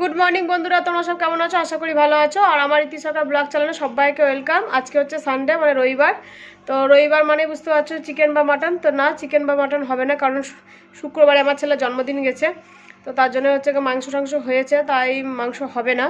Good morning বন্ধুরা। তোমরা সব কেমন আছো? আশা করি ভালো আছো। আর আমার ইতিশাখা ব্লগ চ্যানেলে সবাইকে ওয়েলকাম আজকে হচ্ছে সানডে মানে রবিবার। তো রবিবার মানে বুঝতে পারছ চিকেন বা মাটন তো না চিকেন বা মাটন হবে না, কারণ শুক্রবারে আমার ছেলের জন্মদিন গেছে। তো তার জন্য হচ্ছে মাংস টাংস হয়েছে, তাই মাংস হবে না।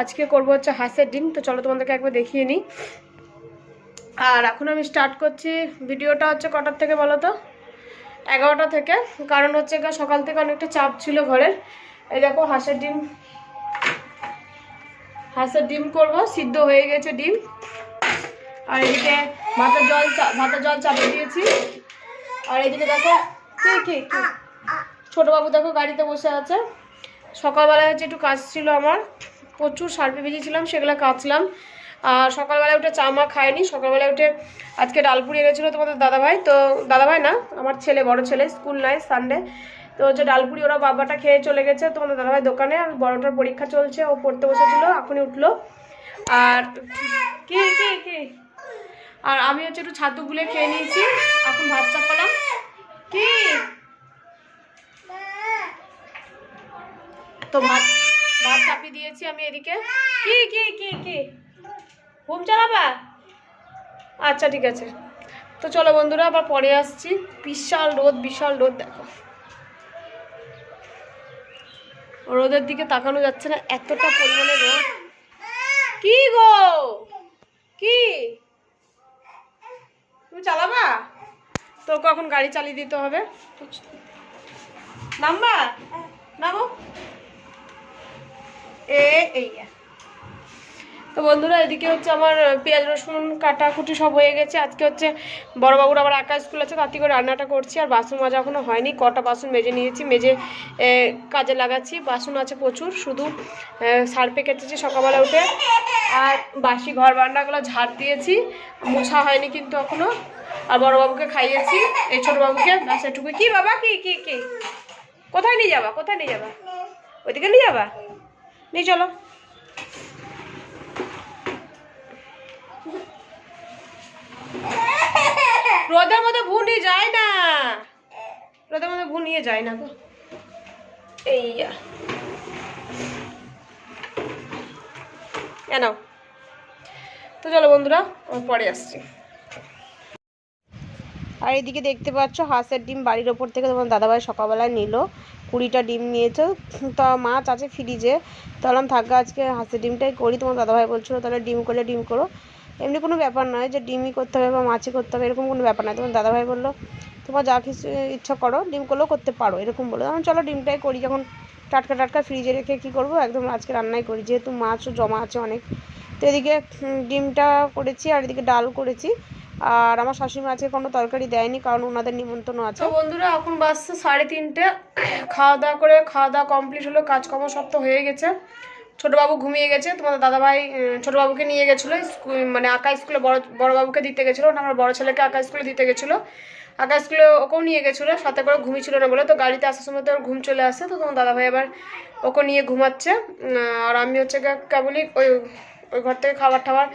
আজকে করব হচ্ছে হাঁসের ডিম। তো চলো তোমাদেরকে একবার দেখিয়ে নিই। আর এখন আমি স্টার্ট করছি ভিডিওটা হচ্ছে কটার থেকে বলো তো? এগারোটা থেকে। কারণ হচ্ছে সকাল থেকে অনেকটা চাপ ছিল ঘরের। এই দেখো, হাঁসের ডিম হাঁসের ডিম করব। সিদ্ধ হয়ে গেছে ডিম। আর এদিকে ভাতের জল ভাতের জল চাপিয়ে দিয়েছি। আর এদিকে দেখো, কে, কি কি? ছোটো বাবু দেখো গাড়িতে বসে আছে। সকালবেলায় হচ্ছে একটু কাজ ছিল আমার। প্রচুর সার্পে ভিজিয়েছিলাম, সেগুলো কাচলাম। আর সকালবেলায় উঠে চা মা খায়নি। সকালবেলায় উঠে আজকে ডালপুরি এনেছিলো তোমাদের দাদাভাই। তো দাদাভাই না, আমার ছেলে, বড় ছেলে, স্কুল নাই সানডে তো হচ্ছে ডালপুরি ওরা বাবাটা খেয়ে চলে গেছে, তো তোমাদের দাদাভাই দোকানে, আর বড়টার পরীক্ষা চলছে, ও পড়তে বসেছিল, এখনই উঠল। আর কি কি কি? আর আমি হচ্ছে একটু ছাতু গুলে খেয়ে নিয়েছি, এখন ভাত চাপালাম। কি? তো ভাত ভাত চাপিয়ে দিয়েছি আমি এদিকে। কি কি কি কি? ঘুম চালাবা? আচ্ছা ঠিক আছে। তো চলো বন্ধুরা, আবার পরে আসছি। বিশাল রোদ বিশাল রোদ, দেখো। রোদের দিকে তাকানো যাচ্ছে না, এতটা পরিমাণে রোদ। কি গো? কি? তুমি চালাবা? তো কখন গাড়ি চালিয়ে দিতে হবে। নামবা? নামো? এ, এই তো বন্ধুরা, এদিকে হচ্ছে আমার পেঁয়াজ, রসুন কাটাকুটি সব হয়ে গেছে। আজকে হচ্ছে বড়বাবুর আবার আঁকা স্কুল আছে তাতে করে রান্নাটা করছি। আর বাসন মাজা এখনও হয়নি, কটা বাসন মেজে নিয়েছি, মেজে কাজে লাগাচ্ছি। বাসন আছে প্রচুর, শুধু সার্পে কেটেছি সকালবেলা উঠে। আর বাসি ঘর বান্নাগুলো ঝাড় দিয়েছি, মোছা হয়নি কিন্তু এখনও। আর বড়বাবুকে খাইয়েছি, এই ছোটোবাবুকে। ব্যাস এটুকু কি বাবা, কি কি কি? কোথায় নিয়ে যাবা, কোথায় নিয়ে যাবা? ওইদিকে নিয়ে যাবা? নিয়ে চলো। রোদের মধ্যে ভু নিয়ে যায় না। রোদের মধ্যে ভু নিয়ে যায় না গো। এই যা। এ নাও। তো চলো বন্ধুরা, আমি পরে আসছি। আর এদিকে দেখতে পাচ্ছ, হাঁসের ডিম বাড়ির ওপর থেকে তোমার দাদাভাই সকালবেলায় নিল। কুড়িটা ডিম নিয়েছে। তা মাছ আছে ফ্রিজে তাহলাম থাকা আজকে হাঁসের ডিমটাই করি। তোমার দাদাভাই বলছিল, তাহলে ডিম করলে ডিম করো। এমনি কোনো ব্যাপার নয় যে ডিমই করতে হবে বা মাছই করতে হবে, এরকম কোনো ব্যাপার নয়। তোমার দাদাভাই বলল, তোমার যা কিছু ইচ্ছা করো, ডিম করলেও করতে পারো। এরকম বলল। আমি চলো ডিমটাই করি। যখন টাটকা টাটকা ফ্রিজে রেখে কী করব? একদম আজকে রান্নাই করি। যেহেতু মাছও জমা আছে অনেক, তো এদিকে ডিমটা করেছি আর এদিকে ডাল করেছি। আর আমার শাশুড়ি আজকে কোনো তরকারি দেয়নি, কারণ ওনাদের নিমন্ত্রণ আছে। বন্ধুরা, এখন বাজছে সাড়ে তিনটে। খাওয়া দাওয়া করে, খাওয়া দাওয়া কমপ্লিট হলো, কাজকর্ম সব তো হয়ে গেছে। ছোটোবাবু ঘুমিয়ে গেছে, তোমাদের দাদাভাই ছোটোবাবুকে নিয়ে গেছিল মানে আঁকা স্কুলে বড়, বড়োবাবুকে দিতে গেছিল, না আমার বড় ছেলেকে আঁকা স্কুলে দিতে গেছিল। আঁকা স্কুলে ওকেও নিয়ে গেছিল, সাথে করে ঘুমিয়েছিল না বলে, তো গাড়িতে আসার সময় তো ওর ঘুম চলে আসে, তো তোমার দাদাভাই এবার ওকে নিয়ে ঘুমাচ্ছে। আর আমি হচ্ছে কেবলই ওই ওই ঘর থেকে খাবার টাবার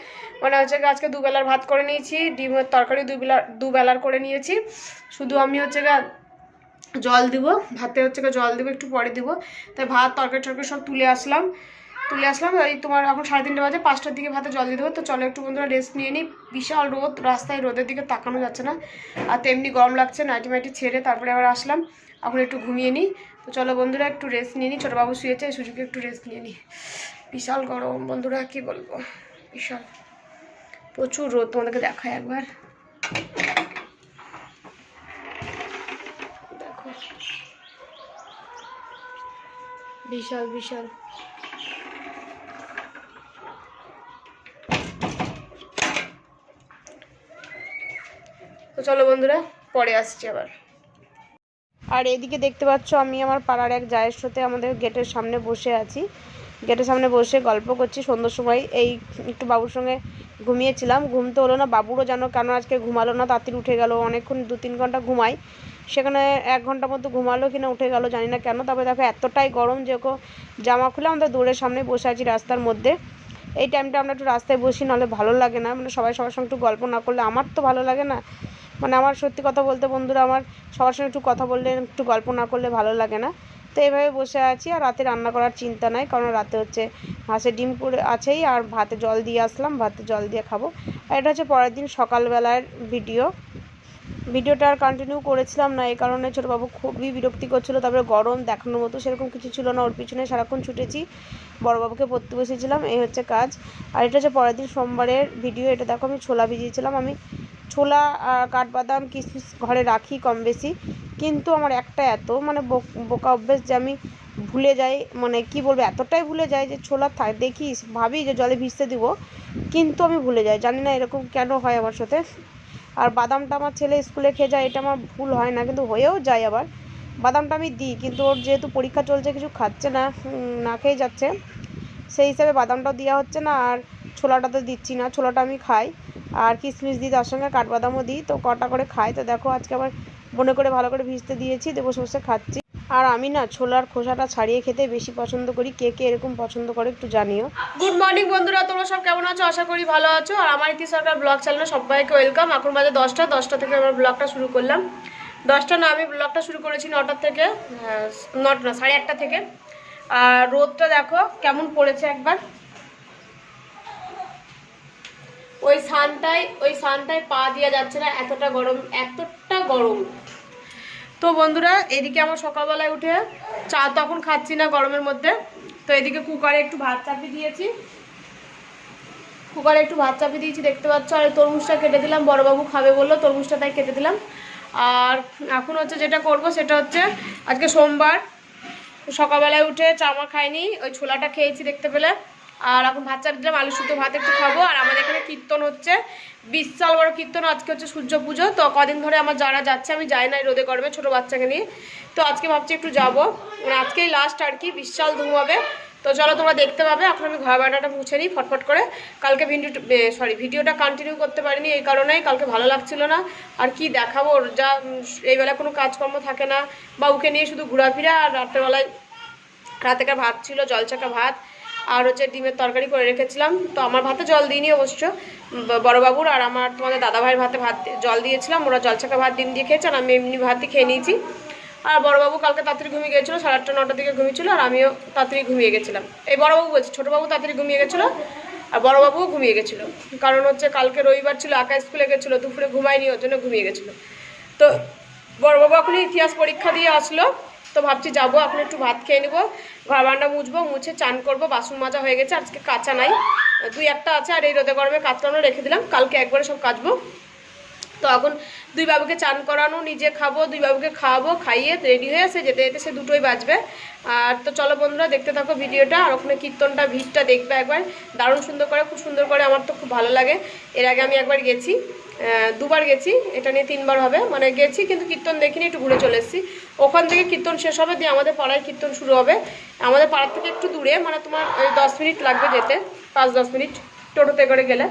মানে হচ্ছে আজকে দুবেলার ভাত করে নিয়েছি, ডিমের তরকারি দুবেলা, দুবেলার করে নিয়েছি। শুধু আমি হচ্ছে গিয়ে জল দিব, ভাতে হচ্ছে জল দিব, একটু পরে দিব। তাই ভাত, তরকারি, টরকারি সব তুলে আসলাম। তুলে আসলাম। এই তোমার এখন সাড়ে তিনটে বাজে, পাঁচটার দিকে ভাতে জল দিতে হবে তো চলো একটু বন্ধুরা রেস্ট নিয়ে নিই। বিশাল রোদ, রাস্তায় রোদের দিকে তাকানো যাচ্ছে না। আর তেমনি গরম লাগছে, নাইটি মাইটি ছেড়ে তারপরে আবার আসলাম। এখন একটু ঘুমিয়ে নিই। তো চলো বন্ধুরা একটু রেস্ট নিয়ে নিই। ছোটোবাবু শুয়েছে সুযোগে একটু রেস্ট নিয়ে নিই। বিশাল গরম বন্ধুরা, কি বলব? বিশাল। প্রচুর রোদ তোমাদেরকে দেখায় একবার। দেখো। বিশাল বিশাল। তো চলো বন্ধুরা, পরে আসছি আবার। আর এদিকে দেখতে পাচ্ছ আমি আমার পাড়ার এক জায়ের সাথে আমাদের গেটের সামনে বসে আছি। গেটের সামনে বসে গল্প করছি, সন্ধ্যার সময় এই একটু বাবুর সঙ্গে ঘুমিয়েছিলাম। ঘুম তো হলো না, বাবুরও যেন কেন আজকে ঘুমালো না, তাড়াতাড়ি উঠে গেল, অনেকক্ষণ দু তিন ঘণ্টা ঘুমাই। সেখানে এক ঘণ্টা মতো ঘুমালো কিনা উঠে গেল, জানি না কেন। তবে দেখো, এতটাই গরম যে জামা খুলে আমাদের দূরের সামনে বসে আছি রাস্তার মধ্যে। এই টাইমটা আমরা একটু রাস্তায় বসি, নাহলে ভালো লাগে না। মানে সবাই সবার সঙ্গে একটু গল্প না করলে আমার তো ভালো লাগে না। মানে আমার সত্যি কথা বলতে বন্ধুরা, আমার সবার সঙ্গে একটু কথা বললে, একটু গল্প না করলে ভালো লাগে না। তো এইভাবে বসে আছি আর রাতে রান্না করার চিন্তা নাই, কারণ রাতে হচ্ছে হাঁসের ডিম করে আছেই আর ভাতে জল দিয়ে আসলাম, ভাতে জল দিয়ে খাব। আর এটা হচ্ছে পরের দিন সকালবেলার ভিডিও। ভিডিওটা আর কন্টিনিউ করেছিলাম না, এই কারণে ছোটোবাবু খুবই বিরক্তি করছিল, তারপরে গরম দেখানোর মতো সেরকম কিছু ছিল না, ওর পিছনে সারাক্ষণ ছুটেছি বড়োবাবুকে পড়তে বসেছিলাম, এই হচ্ছে কাজ। আর এটা হচ্ছে পরের দিন সোমবারের ভিডিও, এটা দেখো আমি ছোলা ভিজিয়েছিলাম, আমি ছোলা কাঠবাদাম কিশমিশ ঘরে রাখি কম বেশি। কিন্তু আমার একটা এত মানে বোক- অভ্যেস যে আমি ভুলে যাই মানে কি বলব, এতটাই ভুলে যাই যে ছোলা থাক দেখি, ভাবি যে জলে ভিজতে দিব। কিন্তু আমি ভুলে যাই, জানি না এরকম কেন হয় আমার সাথে। আর বাদামটা আমার ছেলে স্কুলে খেয়ে যায়, এটা আমার ভুল হয় না, কিন্তু হয়েও যায় আবার। বাদামটা আমি দিই, কিন্তু ওর যেহেতু পরীক্ষা চলছে, কিছু খাচ্ছে না না খেয়ে যাচ্ছে। সেই হিসাবে বাদামটাও দেওয়া হচ্ছে না, আর ছোলাটা তো দিচ্ছি না, ছোলাটা আমি খাই। আর কিশমিশ দিই, তার সঙ্গে কাঠবাদামও দিই। তো কটা করে খাই, তো দেখো আজকে আবার মনে করে ভালো করে ভিজতে দিয়েছি দিয়ে বসে বসে খাচ্ছি। আর আমি না ছোলার খোসাটা ছাড়িয়ে খেতে বেশি পছন্দ করি, কে কে এরকম পছন্দ করে একটু জানিও। গুড মর্নিং বন্ধুরা, তোমরা সব কেমন আছো? আশা করি ভালো আছো। আর আমার ইতি সরকার ব্লগ চ্যানেলে সবাইকে ওয়েলকাম এখন বাজে দশটা দশটা থেকে আমার ব্লগটা শুরু করলাম। দশটা না, আমি ব্লগটা শুরু করেছি নটার থেকে নটা না, সাড়ে আটটা থেকে। আর রোদটা দেখো কেমন পড়েছে একবার। ওই সানটায় ওই সানটায় পা দেওয়া যাচ্ছে না, এতটা গরম এতটা গরম। তো বন্ধুরা, এদিকে আমার সকালবেলায় উঠে চা তখন খাচ্ছি না গরমের মধ্যে। তো এদিকে কুকারে একটু ভাত চাপিয়ে দিয়েছি। কুকারে একটু ভাত চাপিয়ে দিয়েছি, দেখতে পাচ্ছ? আর তরমুজটা কেটে দিলাম, বড়বাবু খাবে বলল, তরমুজটা তাই কেটে দিলাম। আর এখন হচ্ছে যেটা করব, সেটা হচ্ছে আজকে সোমবার। সকালবেলায় উঠে চামা খাইনি, ওই ছোলাটা খেয়েছি দেখতে পেলে। আর এখন ভাত চাপিয়ে দিলাম আলু সুতো ভাত একটু খাব। আর আমাদের এখানে কীর্তন হচ্ছে বিশাল বড় কীর্তন আজকে হচ্ছে সূর্য পুজো। তো কদিন ধরে আমার যারা যাচ্ছে আমি যাই না রোদে গরমে ছোটো বাচ্চাকে নিয়ে। তো আজকে ভাবছি একটু যাব। মানে আজকেই লাস্ট আর কি বিশাল ধুম হবে। তো চলো তোমরা দেখতে পাবে এখন আমি ঘর বাড়াটা মুছে নিই ফটফট করে। কালকে ভিডিও সরি ভিডিওটা কন্টিনিউ করতে পারিনি এই কারণেই কালকে ভালো লাগছিল না। আর কি দেখাবো ওর যা উম, এই বেলা কোনো কাজকর্ম থাকে না। বা ওকে নিয়ে শুধু ঘোরাফেরা আর রাত্রেবেলায় রাতেকার ভাত ছিল জলচাকা ভাত। আর হচ্ছে ডিমের তরকারি করে রেখেছিলাম। তো আমার ভাতে জল দিইনি অবশ্য বড়বাবুর আর আমার তোমাদের দাদাভাইয়ের ভাতে ভাত জল দিয়েছিলাম। ওরা জলচাকা ভাত ডিম দিয়ে খেয়েছে আর আমি এমনি ভাতই খেয়ে নিয়েছি। আর বড়বাবু কালকে তাড়াতাড়ি ঘুমিয়ে গেছিল, সাড়ে আটটা, নটার দিকে ঘুমিয়েছিল আর আমিও তাড়াতাড়ি ঘুমিয়ে গেছিলাম। এই বড়বাবু বলছি, ছোটোবাবু তাড়াতাড়ি ঘুমিয়ে গেছিল আর বড়বাবুও ঘুমিয়ে গেছিল। কারণ হচ্ছে কালকে রবিবার ছিল, আঁকা স্কুলে গেছিল, দুপুরে ঘুমায়নি, ওর জন্য ঘুমিয়ে গেছিল। তো বড়বাবু এখনই ইতিহাস পরীক্ষা দিয়ে আসলো। তো ভাবছি যাব, এখন একটু ভাত খেয়ে নেব, ঘর বান্ডা মুছবো, মুছে চান করব, বাসন মাজা হয়ে গেছে, আজকে কাঁচা নাই। দুই একটা আছে আর এই রোদে গরমে কাঁচটানো রেখে দিলাম, কালকে একবারে সব কাচবো। তো এখন দুই বাবুকে চান করানো, নিজে খাব, দুই বাবুকে খাওয়াবো, খাইয়ে রেডি হয়ে সে যেতে যেতে সে দুটোই বাজবে। আর তো চলো বন্ধুরা, দেখতে থাকো ভিডিওটা, আর ওখানে কীর্তনটা, ভিড়টা দেখবে একবার। দারুণ সুন্দর করে, খুব সুন্দর করে, আমার তো খুব ভালো লাগে। এর আগে আমি একবার গেছি দুবার গেছি, এটা নিয়ে তিনবার হবে। মানে গেছি, কিন্তু কীর্তন দেখিনি, একটু ঘুরে চলে এসেছি। ওখান থেকে কীর্তন শেষ হবে, দিয়ে আমাদের পাড়ায় কীর্তন শুরু হবে। আমাদের পাড়ার থেকে একটু দূরে মানে তোমার ওই দশ মিনিট লাগবে যেতে, পাঁচ দশ মিনিট টোটোতে করে গেলে।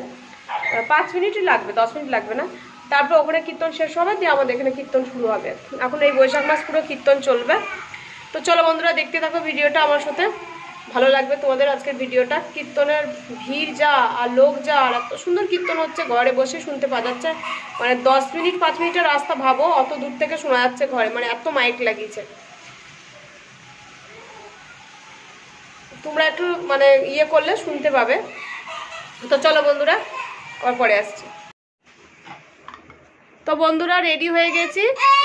পাঁচ মিনিটই লাগবে, দশ মিনিট লাগবে না। তারপর ওখানে কীর্তন শেষ হবে, দিয়ে আমাদের এখানে কীর্তন শুরু হবে। এখন এই বৈশাখ মাস পুরো কীর্তন চলবে। তো চলো বন্ধুরা, দেখতে থাকো ভিডিওটা আমার সাথে। ভালো লাগবে তোমাদের আজকের ভিডিওটা। কীর্তনের ভিড় যা আর লোক যা, আর এত সুন্দর কীর্তন হচ্ছে, ঘরে বসে শুনতে পাওয়া যাচ্ছে। মানে দশ মিনিট, পাঁচ মিনিটের রাস্তা ভাবো, অত দূর থেকে শোনা যাচ্ছে ঘরে মানে এত মাইক লাগিয়েছে। তোমরা একটু মানে ইয়ে করলে শুনতে পাবে। তো চলো বন্ধুরা, আবার পরে আসছি। তো বন্ধুরা রেডি হয়ে গেছি।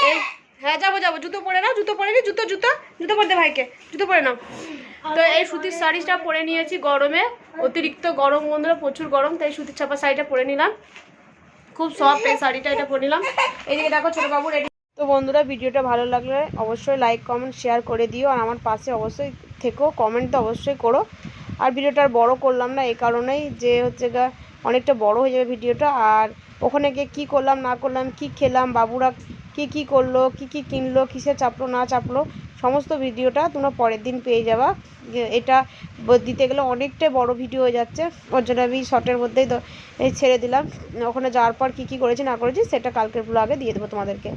এই হ্যাঁ যাব যাব। জুতো পরে নাও, জুতো পরে নি, জুতো জুতো। জুতো পরে দে ভাইকে, জুতো পরে নাও। তো এই সুতির শাড়িটা পরে নিয়েছি গরমে। অতিরিক্ত গরম বন্ধুরা, প্রচুর গরম, তাই সুতির ছাপা শাড়িটা পরে নিলাম। খুব সফট এই শাড়িটা এটা পরে নিলাম। এইদিকে দেখো ছোটো বাবু রেডি তো বন্ধুরা, ভিডিওটা ভালো লাগলে অবশ্যই লাইক কমেন্ট শেয়ার করে দিও। আর আমার পাশে অবশ্যই থেকো কমেন্ট তো অবশ্যই করো। আর ভিডিওটা আর বড় করলাম না এই কারণেই যে হচ্ছে গা, অনেকটা বড় হয়ে যাবে ভিডিওটা। আর ওখানে গিয়ে কী করলাম, না করলাম, কি খেলাম, বাবুরা কি কি করল, কি কি কিনলো, কিসে চাপলো, না চাপলো, সমস্ত ভিডিওটা তোমরা পরের দিন পেয়ে যাবা। এটা দিতে গেলে অনেকটাই বড় ভিডিও হয়ে যাচ্ছে, ওর জন্য আমি শর্টের মধ্যেই ছেড়ে দিলাম। ওখানে যাওয়ার পর কী কী করেছি, না করেছি, সেটা কালকের ব্লগে দিয়ে দেবো তোমাদেরকে।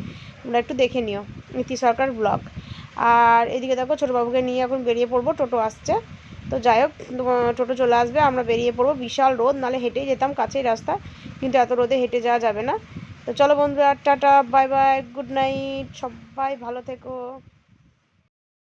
তোমরা একটু দেখে নিও, নীতি সরকার ব্লগ আর এদিকে দেখো, ছোটো বাবুকে নিয়ে এখন বেরিয়ে পড়ব, টোটো আসছে। তো যাই হোক টোটো চলে আসবে, আমরা বেরিয়ে পড়ব, বিশাল রোদ, নালে হেঁটেই যেতাম, কাছেই রাস্তা। কিন্তু এত রোদে হেঁটে যাওয়া যাবে না। তো চলো বন্ধুরা, tata bye bye good night, সবাই ভালো থেকো।